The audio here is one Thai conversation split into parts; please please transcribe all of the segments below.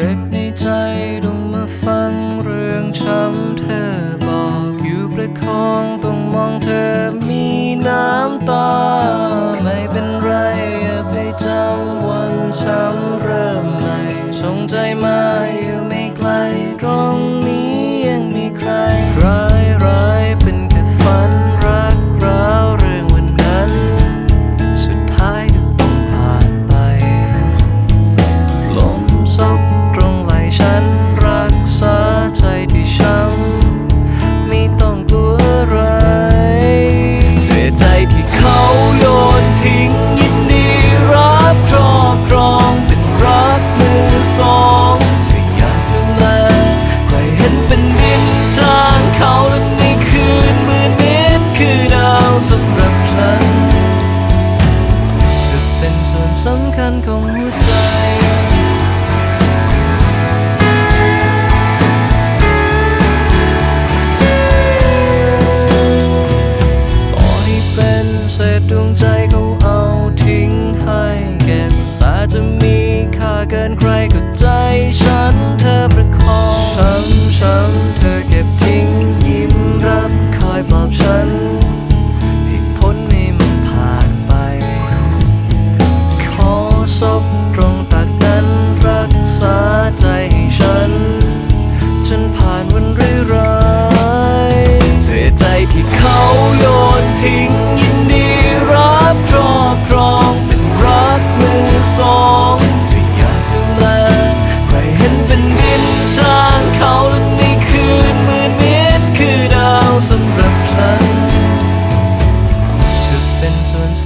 เจ็บในใจต้องมาฟังเรื่องช้ำเธอบอกอยู่ประคองตัว ของหัวใจต่อให้เป็นเศษดวงใจเขาเอาทิ้งให้ เก็บต่จะมีค่าเกินใคร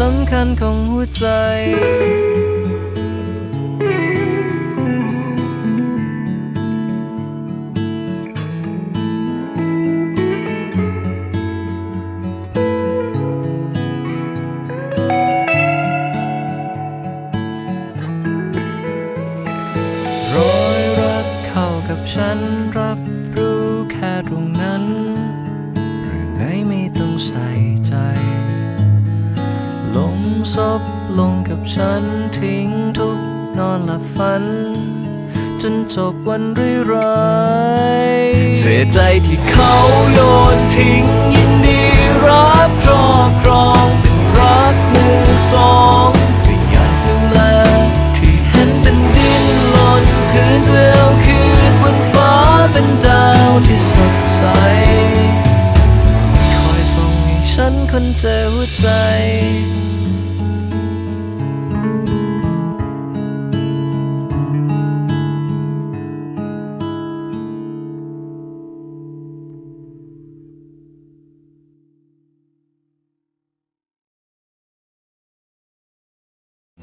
สำคัญของหัวใจ ซบลงกับฉันทิ้งทุกนอนหลับฝัน จนจบวันร้ายเสียใจที่เขาโยนทิ้งยินดีรับครอบครองเป็นรักมือสองก็อยากดูแลที่เห็นเป็นดินหล่นคืนเดียวคืนบนฟ้าเป็นดาวที่สดใสคอยส่งให้ฉันคนเจอหัวใจ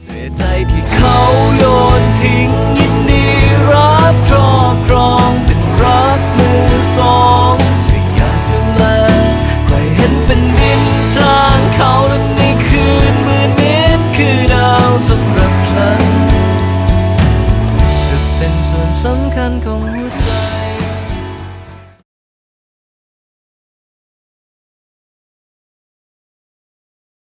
เสียใจที่เขา